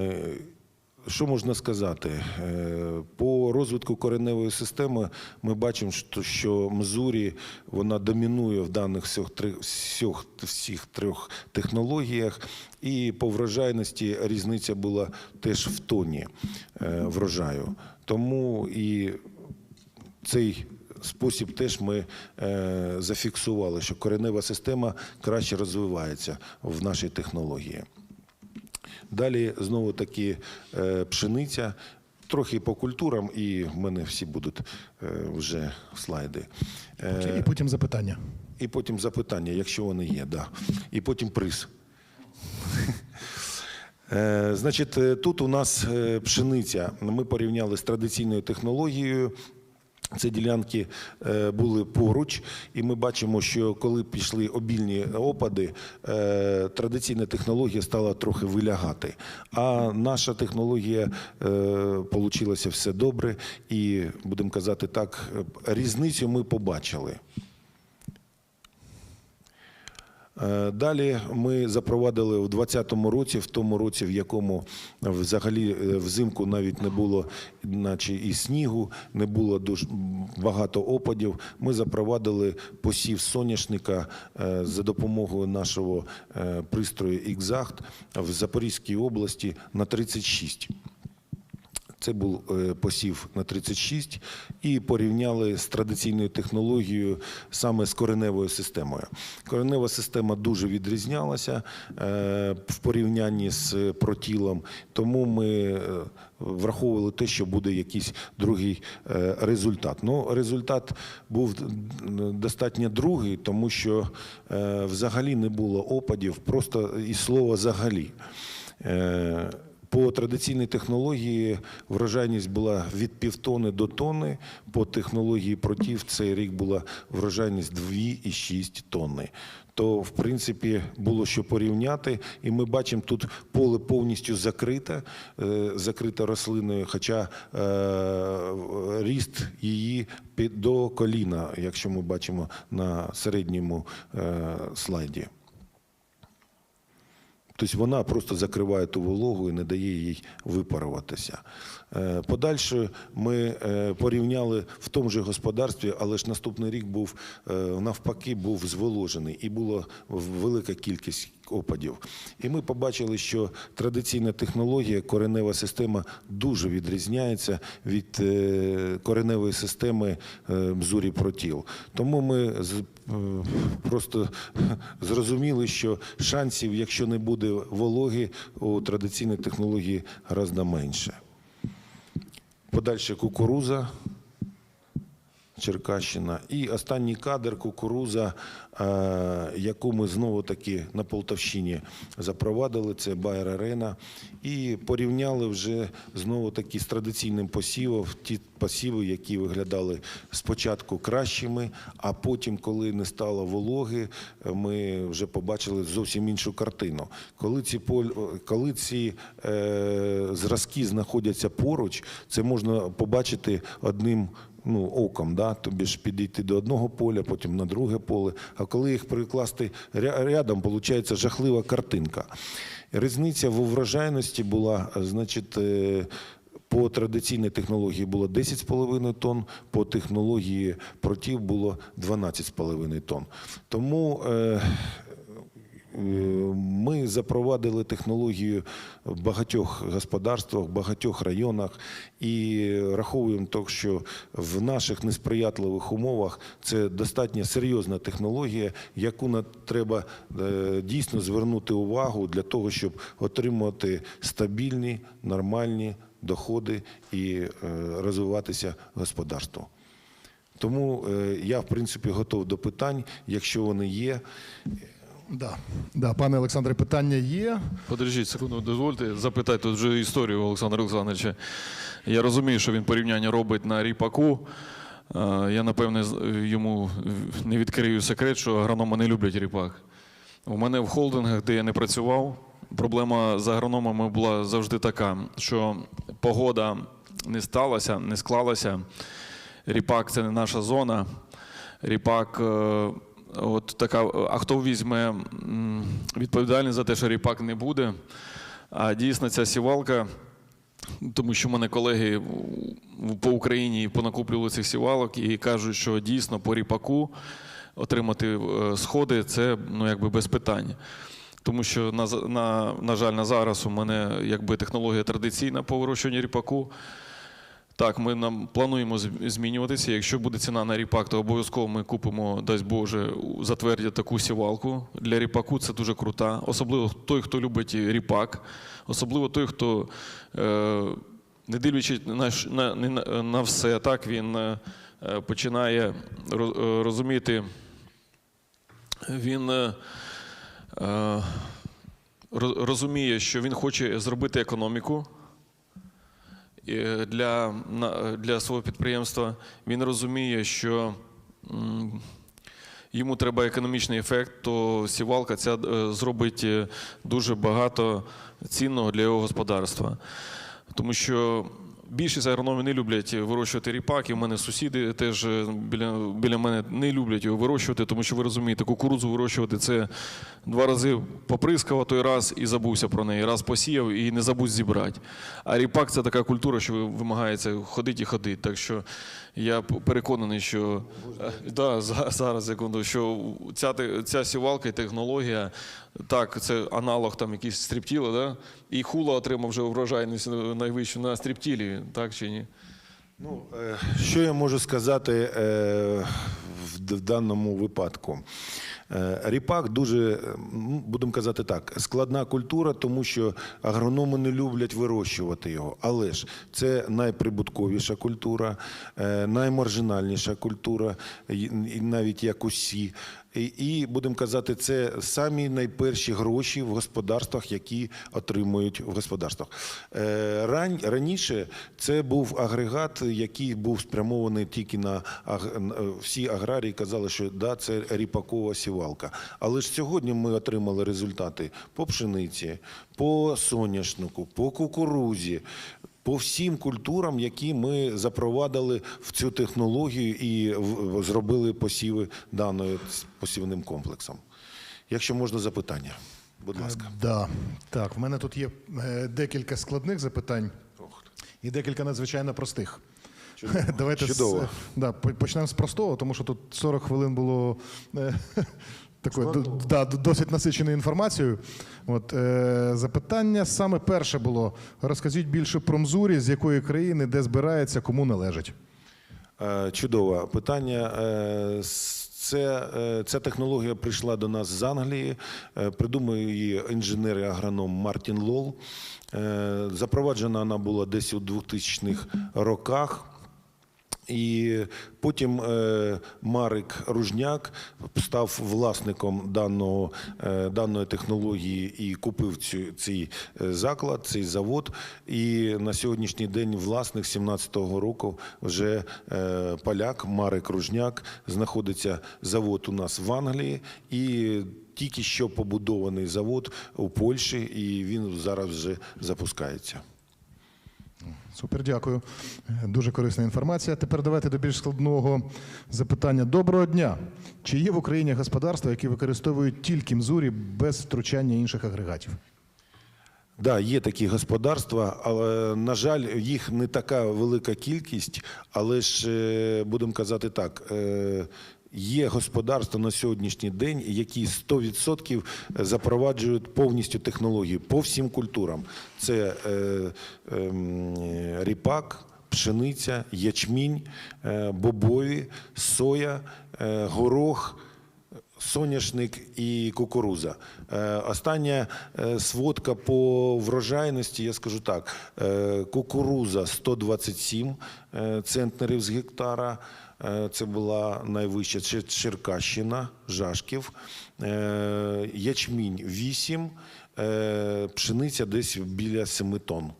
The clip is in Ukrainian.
Е, Що можна сказати? Е, По розвитку кореневої системи ми бачимо, що- Мзурі вона домінує в даних всіх, всіх, всіх трьох технологіях, і по врожайності різниця була теж в тоні е, врожаю. Тому і цей спосіб теж ми зафіксували, що коренева система краще розвивається в нашій технології. Далі знову таки е, пшениця, трохи по культурам, і в мене всі будуть е, вже слайди. Е, І потім запитання. і потім запитання, якщо вони є, да. І потім приз. Значить, тут у нас пшениця. Ми порівняли з традиційною технологією. Ці ділянки е, були поруч, і ми бачимо, що коли пішли обільні опади, е, традиційна технологія стала трохи вилягати. А наша технологія вийшла все добре, і будемо казати так, е, різницю ми побачили. Е, Далі ми запровадили в 2020 році, в тому році, в якому взагалі е, взимку навіть не було, наче і снігу, не було дуже багато опадів. Ми запровадили посів соняшника е, за допомогою нашого пристрою «Ікзахт» в Запорізькій області на 36. Це був е, посів на 36 і порівняли з традиційною технологією саме з кореневою системою. Коренева система дуже відрізнялася е, в порівнянні з протілом, тому ми е, враховували те, що буде якийсь другий результат. Ну, результат був достатньо другий, тому що взагалі не було опадів, просто і слово взагалі. По традиційній технології врожайність була від півтони до тони. По технології протів цей рік була врожайність 2,6 тонни. То, в принципі, було що порівняти, і ми бачимо тут поле повністю закрите, е, закрите рослиною, хоча е, ріст її до коліна, якщо ми бачимо на середньому е, слайді. Тобто вона просто закриває ту вологу і не дає їй випаруватися. Е, Подальше ми е, порівняли в тому же господарстві, але ж наступний рік був е, навпаки був зволожений і була велика кількість опадів. І ми побачили, що традиційна технологія, коренева система дуже відрізняється від е, кореневої системи е, мзурі протіл. Тому ми е, просто зрозуміли, що шансів, якщо не буде вологи, у традиційній технології гораздо менше. Подальше кукуруза. Черкащина. І останній кадр кукуруза, е, яку ми знову таки на Полтавщині запровадили, це Байер Арена. І порівняли вже знову таки з традиційним посівом ті посіви, які виглядали спочатку кращими, а потім, коли не стало вологи, ми вже побачили зовсім іншу картину. Коли ці поль- коли ці е, зразки знаходяться поруч, це можна побачити одним ну, оком, да? тобі ж підійти до одного поля, потім на друге поле. А коли їх прикласти рядом, виходить жахлива картинка. Різниця в врожайності була, значить, е, по традиційній технології було 10,5 тонн, по технології протів було 12,5 тонн. Тому Е, Ми запровадили технологію в багатьох господарствах, в багатьох районах і раховуємо так, що в наших несприятливих умовах це достатньо серйозна технологія, яку треба е, дійсно звернути увагу для того, щоб отримувати стабільні, нормальні доходи і е, розвиватися господарством. Тому е, я, в принципі, готов до питань, якщо вони є. Да. Да, пане Олександре, питання є. Подождіть секунду, дозвольте запитати тут вже історію Олександра Олександровича. Я розумію, що він порівняння робить на ріпаку. Я, напевне, йому не відкрию секрет, що агрономи не люблять ріпак. У мене в холдингах, де я не працював, проблема з агрономами була завжди така, що погода не сталася, не склалася. Ріпак це не наша зона. Ріпак, е, от така, а хто візьме відповідальність за те, що ріпак не буде? А дійсно ця сівалка, тому що в мене колеги по Україні понакуплювали цих сівалок і кажуть, що дійсно по ріпаку отримати е, сходи це ну, якби без питань. Тому що на, на, на жаль, на зараз у мене якби технологія традиційна по вирощуванню ріпаку. Так, ми нам плануємо змінюватися. Якщо буде ціна на ріпак, то обов'язково ми купимо, дасть Боже, затвердять таку сівалку. Для ріпаку це дуже крута. Особливо той, хто любить ріпак, особливо той, хто, е, не дивлячись на, на, на, все, так він е, починає е, розуміти. Він роз- розуміє, що він хоче зробити економіку для, для свого підприємства. Він розуміє, що йому треба економічний ефект, то сівалка ця е, зробить е, дуже багато цінного для його господарства. Тому що більшість агрономів не люблять вирощувати ріпак, і в мене сусіди теж е, біля, біля мене не люблять його вирощувати, тому що ви розумієте, кукурудзу вирощувати це два рази поприскав той раз і забувся про неї, раз посіяв і не забудь зібрати. А ріпак це така культура, що вимагається ходити і ходити. Так що я переконаний, що е, да, за- зараз секунду, що ця, ця сівалка і технологія, так, це аналог там якийсь стріптіла, да? і хула отримав вже врожайність найвищу на стріптілі, так чи ні? Ну, е, що я можу сказати е, в даному випадку? Е, Ріпак дуже, е, будемо казати так, складна культура, тому що агрономи не люблять вирощувати його. Але ж це найприбутковіша культура, е, наймаржинальніша культура, навіть як усі. І, будемо казати, це самі найперші гроші в господарствах, які отримують в господарствах. Раніше це був агрегат, який був спрямований тільки на всі аграрії казали, що да, це ріпакова сівалка. Але ж сьогодні ми отримали результати по пшениці, по соняшнику, по кукурузі. По всім культурам, які ми запровадили в цю технологію і зробили посіви даною посівним комплексом. Якщо можна запитання, будь ласка. Да. Так, в мене тут є е, декілька складних запитань і декілька надзвичайно простих. Давайте з- да, по- почнемо з простого, тому що тут 40 хвилин було е, такою д- да, досить насиченою інформацією. От, е, запитання саме перше було: розкажіть більше про Мзурі, з якої країни, де збирається, кому належить. Е, Чудово. Питання. е, с- Це, е, ця технологія прийшла до нас з Англії. Е, Придумав її інженер і агроном Мартін Лол. Е, Запроваджена вона була десь у 2000-х роках. І потім е, Марик Ружняк став власником даного, е, даної технології і купив цю, цей е, заклад, цей завод. І на сьогоднішній день власник 17-го року вже поляк Марик Ружняк. Знаходиться завод у нас в Англії і тільки що побудований завод у Польщі, і він зараз вже запускається. Супер, дякую. Е, Дуже корисна інформація. Тепер давайте до більш складного запитання. Доброго дня. Чи є в Україні господарства, які використовують тільки мзурі без втручання інших агрегатів? Да, є такі господарства, але на жаль, їх не така велика кількість, але ж е, будемо казати так. Е, Є господарства на сьогоднішній день, які 100% запроваджують повністю технології по всім культурам. Це е, ем, ріпак, пшениця, ячмінь, е, бобові, соя, е, горох соняшник і кукуруза. Е, Остання е, сводка по врожайності, я скажу так: е, кукуруза 127 е, центнерів з гектара. Е, Це була найвища Черкащина, Жашків, Е, ячмінь 8, е, пшениця десь біля 7 тонн.